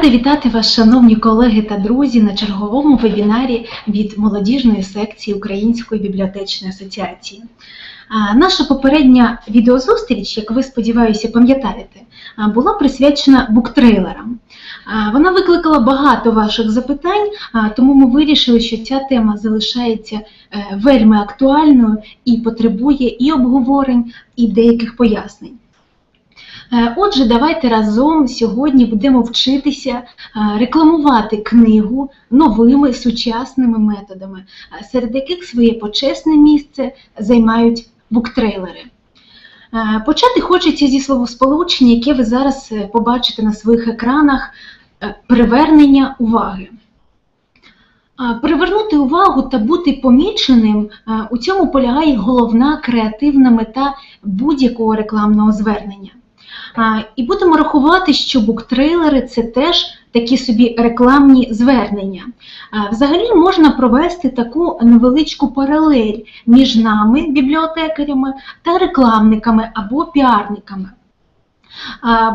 Рада вітати вас, шановні колеги та друзі, на черговому вебінарі від молодіжної секції Української бібліотечної асоціації. Наша попередня відеозустріч, як ви сподіваюся, пам'ятаєте, була присвячена буктрейлерам. Вона викликала багато ваших запитань, тому ми вирішили, що ця тема залишається е, вельми актуальною і потребує і обговорень, і деяких пояснень. Е, Отже, давайте разом сьогодні будемо вчитися е, рекламувати книгу новими сучасними методами, е, серед яких своє почесне місце займають буктрейлери. Почати хочеться зі словосполучення, яке ви зараз побачите на своїх екранах привернення уваги. Привернути увагу та бути поміченим у цьому полягає головна креативна мета будь-якого рекламного звернення. І будемо рахувати, що буктрейлери це теж такі собі рекламні звернення. Взагалі можна провести таку невеличку паралель між нами, бібліотекарями, та рекламниками або піарниками.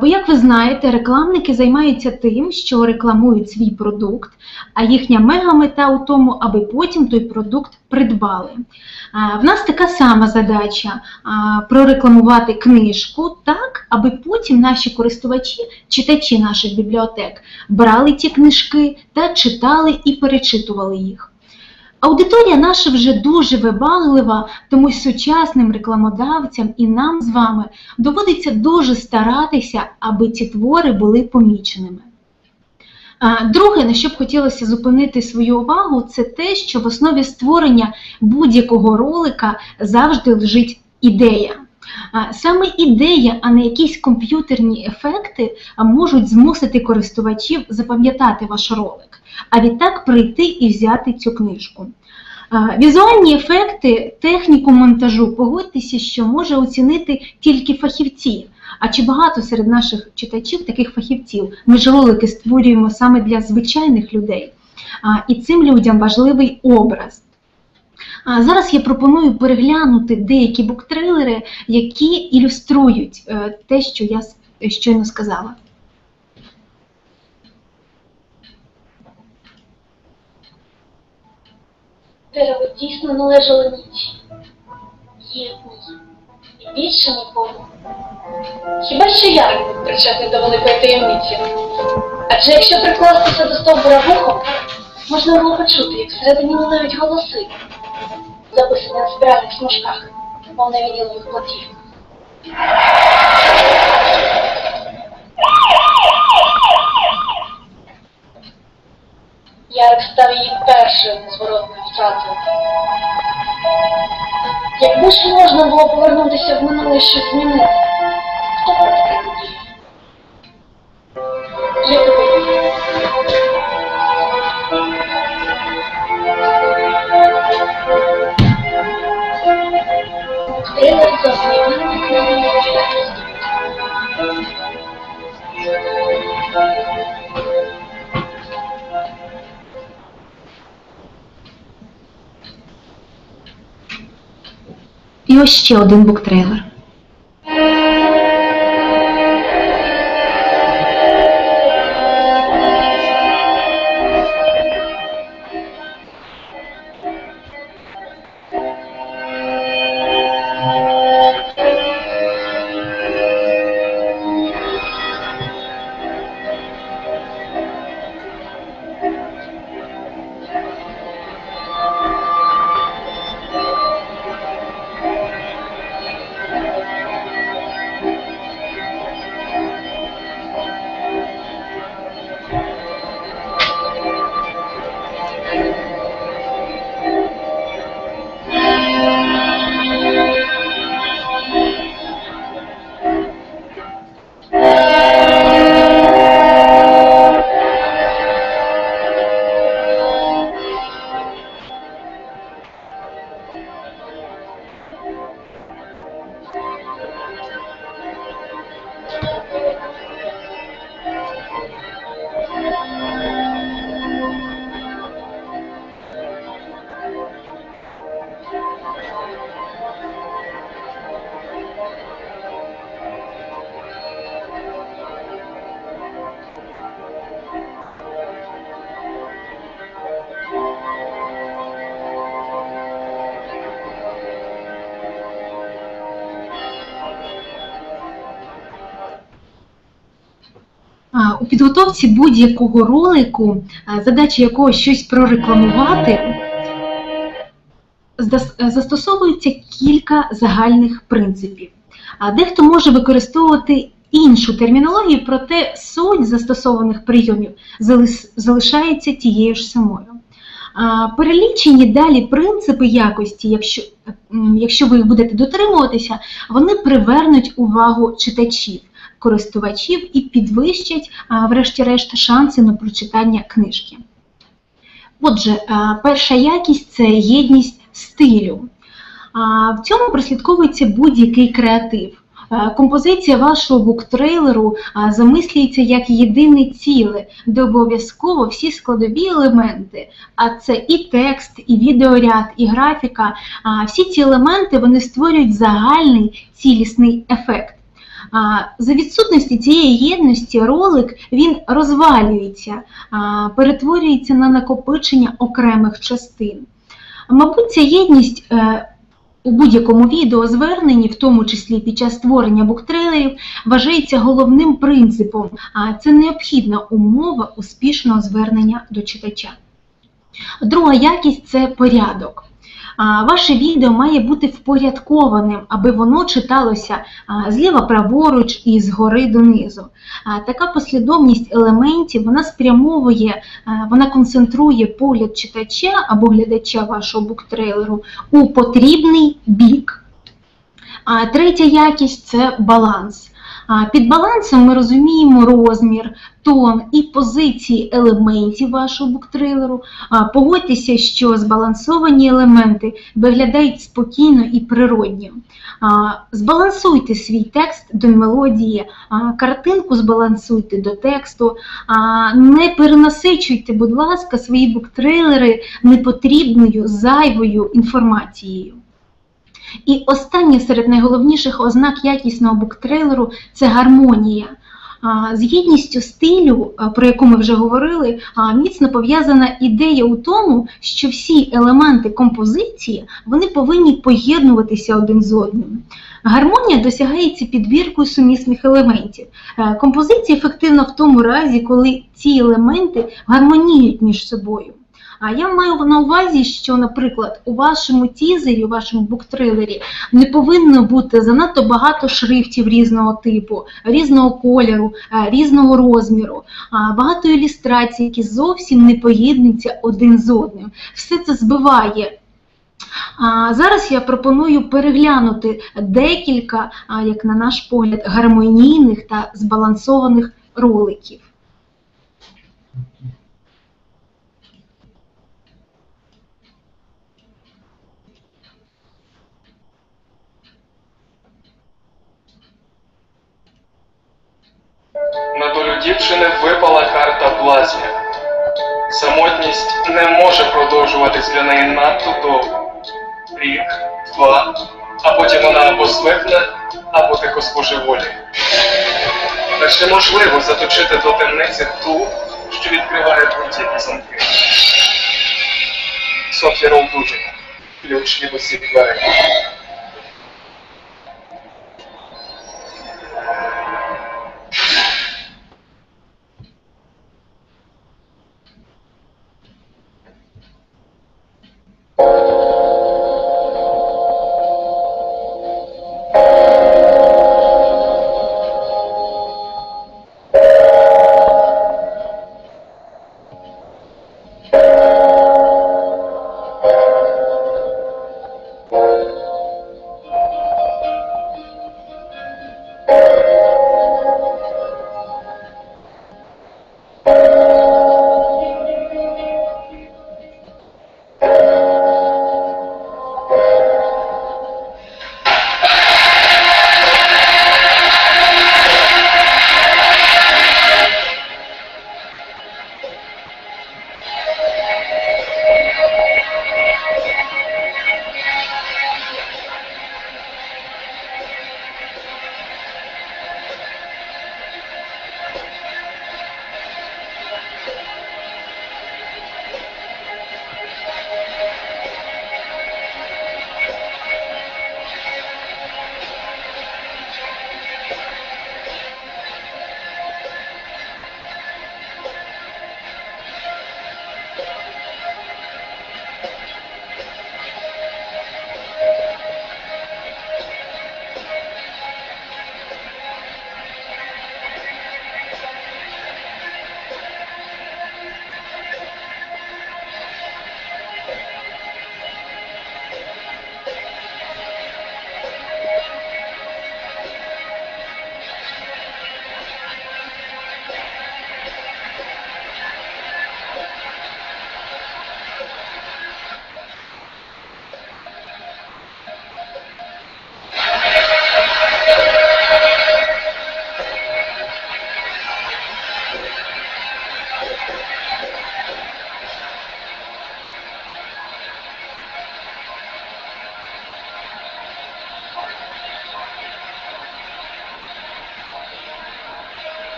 Бо, як ви знаєте, рекламники займаються тим, що рекламують свій продукт, а їхня мега-мета у тому, аби потім той продукт придбали. В нас така сама задача прорекламувати книжку так, аби потім наші користувачі, читачі наших бібліотек, брали ті книжки та читали і перечитували їх. Аудиторія наша вже дуже вибаглива, тому сучасним рекламодавцям і нам з вами доводиться дуже старатися, аби ці твори були поміченими. Друге, на що б хотілося зупинити свою увагу, це те, що в основі створення будь-якого ролика завжди лежить ідея. Саме ідея, а не якісь комп'ютерні ефекти, можуть змусити користувачів запам'ятати ваш ролик, а відтак прийти і взяти цю книжку. Візуальні ефекти, техніку монтажу, погодьтеся, що може оцінити тільки фахівці. А чи багато серед наших читачів таких фахівців? Ми ж ролики створюємо саме для звичайних людей. І цим людям важливий образ. Зараз я пропоную переглянути деякі буктрейлери, які ілюструють е, те, що я щойно сказала. Дерево дійсно належало ніч. Їхній. І більше нікому. Хіба що я був причетний до великої таємниці? Адже якщо прикластися до стовбура вухом, можна було почути, як всередині лунають голоси, записані на спіральних смужках, мов на вінілових платівках. Ярик став її першою незворотною втратою. Якби ж можна було повернутися в минуле щось змінити, хто б таке тоді? Якби. Трилер засніманий книгою І ось ще один буктрейлер. У підготовці будь-якого ролику, е, задача якого щось прорекламувати, е, застосовується кілька загальних принципів. Дехто може використовувати іншу термінологію, проте суть застосованих прийомів залишається тією ж самою. Перелічені далі принципи якості, якщо, якщо ви їх будете дотримуватися, вони привернуть увагу читачів, користувачів і підвищать, врешті-решт, шанси на прочитання книжки. Отже, перша якість це єдність стилю. В цьому прослідковується будь-який креатив. Композиція вашого буктрейлеру замислюється як єдине ціле, де обов'язково всі складові елементи, а це і текст, і відеоряд, і графіка. Всі ці елементи вони створюють загальний цілісний ефект. За відсутності цієї єдності ролик він розвалюється, перетворюється на накопичення окремих частин. Мабуть, ця єдність е, у будь-якому відеозверненні, в тому числі під час створення буктрейлерів, вважається головним принципом, це необхідна умова успішного звернення до читача. Друга якість це порядок. Ваше відео має бути впорядкованим, аби воно читалося зліва праворуч і згори донизу. Така послідовність елементів вона спрямовує, вона концентрує погляд читача або глядача вашого буктрейлеру у потрібний бік. А третя якість це баланс. Під балансом ми розуміємо розмір, тон і позиції елементів вашого буктрейлеру. Погодьтеся, що збалансовані елементи виглядають спокійно і природньо. Збалансуйте свій текст до мелодії, картинку збалансуйте до тексту, не перенасичуйте, будь ласка, свої буктрейлери непотрібною зайвою інформацією. І останнє серед найголовніших ознак якісного буктрейлеру це гармонія. З єдністю стилю, про яку ми вже говорили, міцно пов'язана ідея у тому, що всі елементи композиції вони повинні поєднуватися один з одним. Гармонія досягається підбіркою сумісних елементів. Е, Композиція ефективна в тому разі, коли ці елементи гармоніють між собою. А я маю на увазі, що, наприклад, у вашому тізері, у вашому буктрилері не повинно бути занадто багато шрифтів різного типу, різного кольору, е, різного розміру, багато ілюстрацій, які зовсім не поєднуються один з одним. Все це збиває. А зараз я пропоную переглянути декілька, як на наш погляд, гармонійних та збалансованих роликів. На долю дівчини випала карта блазня. Самотність не може продовжуватись для неї надто довго. Рік, два, а потім вона або звикне, або тихо збожеволіє. Та чи можливо заточити до темниці ту, що відкриває будь-які замки? Софія Ролдужина. Ключ від усіх дверей.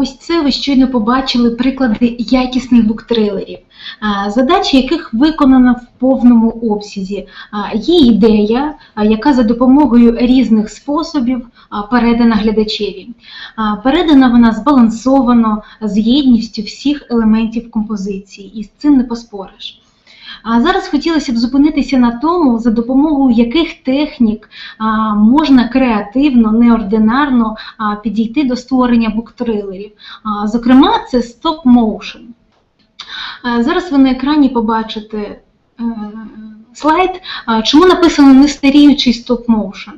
Ось це ви щойно побачили приклади якісних буктрилерів, задачі яких виконана в повному обсязі. Є ідея, яка за допомогою різних способів передана глядачеві. Передана вона збалансовано з єдністю всіх елементів композиції, і з цим не поспориш. А зараз хотілося б зупинитися на тому, за допомогою яких технік можна креативно, неординарно підійти до створення буктрилерів. А, Зокрема, це стоп-моушен. Зараз ви на екрані побачите е, слайд, чому написано не старіючий стоп-моушен.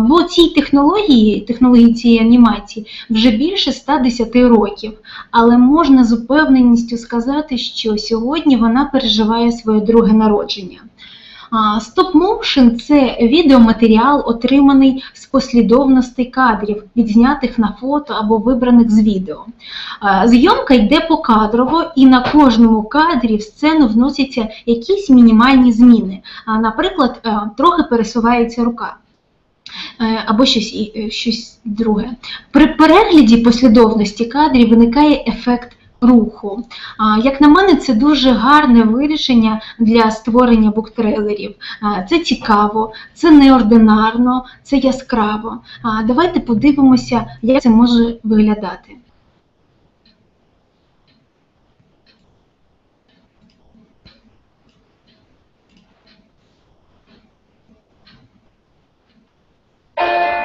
Бо цій технології, технології цієї анімації вже більше 110 років, але можна з упевненістю сказати, що сьогодні вона переживає своє друге народження. Стоп-моушен це відеоматеріал, отриманий з послідовностей кадрів, відзнятих на фото або вибраних з відео. Зйомка йде покадрово, і на кожному кадрі в сцену вносяться якісь мінімальні зміни. Наприклад, е, трохи пересувається рука. Е, Або щось, е, щось друге. При перегляді послідовності кадрів виникає ефект руху. Як на мене, це дуже гарне вирішення для створення буктрейлерів. Це цікаво, це неординарно, це яскраво. Давайте подивимося, як це може виглядати. Последний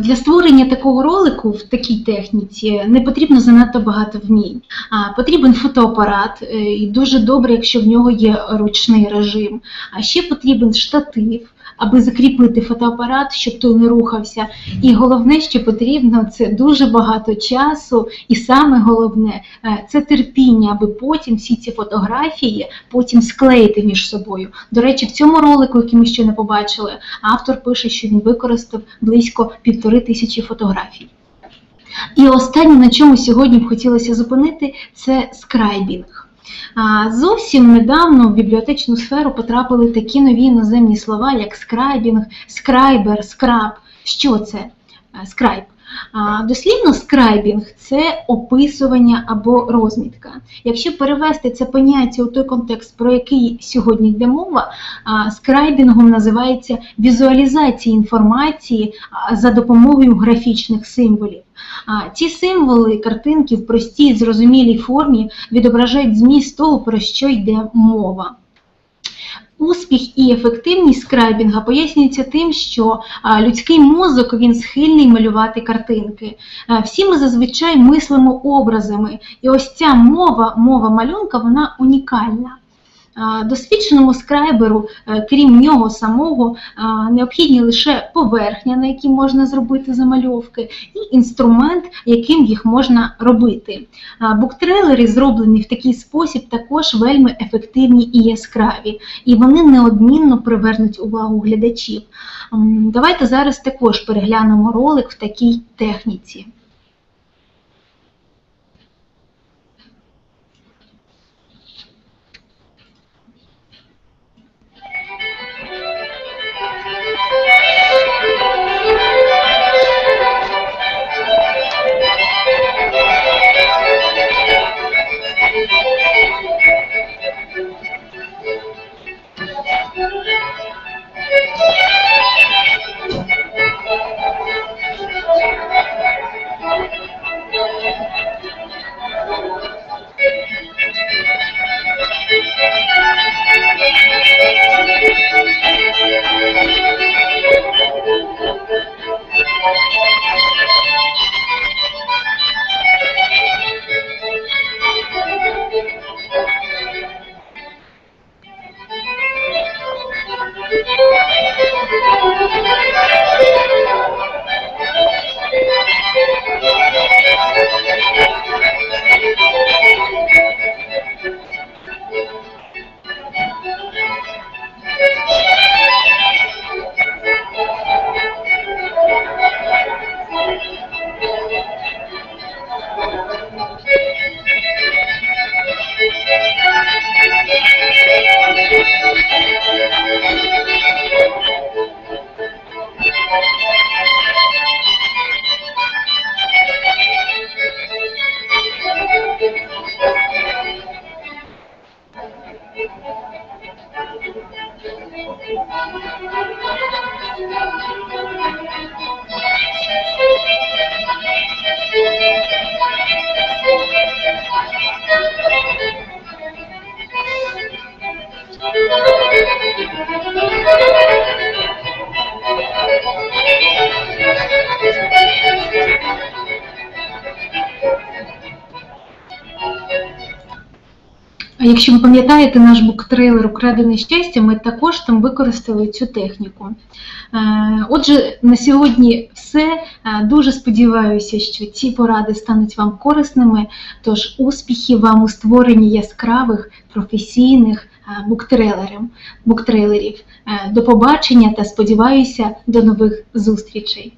Для створення такого ролику в такій техніці не потрібно занадто багато вмінь. Потрібен фотоапарат, е, і дуже добре, якщо в нього є ручний режим. А ще потрібен штатив, аби закріпити фотоапарат, щоб той не рухався. І головне, що потрібно, це дуже багато часу, і саме головне е, це терпіння, аби потім всі ці фотографії потім склеїти між собою. До речі, в цьому ролику, який ми ще не побачили, автор пише, що він використав близько півтори тисячі фотографій. І останнє, на чому сьогодні б хотілося зупинити, це скрайбінг. Зовсім недавно в бібліотечну сферу потрапили такі нові іноземні слова, як скрайбінг, скрайбер, скраб. Що це? Е, Скрайб. Дослівно скрайбінг це описування або розмітка. Якщо перевести це поняття у той контекст, про який сьогодні йде мова, скрайбінгом називається візуалізація інформації за допомогою графічних символів. Ці символи, картинки в простій, зрозумілій формі відображають зміст того, про що йде мова. Успіх і ефективність скрайбінга пояснюється тим, що людський мозок він схильний малювати картинки. Всі ми зазвичай мислимо образами, і ось ця мова, мова малюнка, вона унікальна. Досвідченому скрайберу, е, крім нього самого, необхідні лише поверхня, на якій можна зробити замальовки, і інструмент, яким їх можна робити. Буктрейлери, зроблені в такий спосіб, також вельми ефективні і яскраві, і вони неодмінно привернуть увагу глядачів. Давайте зараз також переглянемо ролик в такій техніці. Якщо ви пам'ятаєте наш буктрейлер Украдене щастя, ми також там використали цю техніку. Е, Отже, на сьогодні все. Е, Дуже сподіваюся, що ці поради стануть вам корисними. Тож успіхів вам у створенні яскравих професійних буктрейлерів. буктрейлерів. Е, До побачення та сподіваюся до нових зустрічей.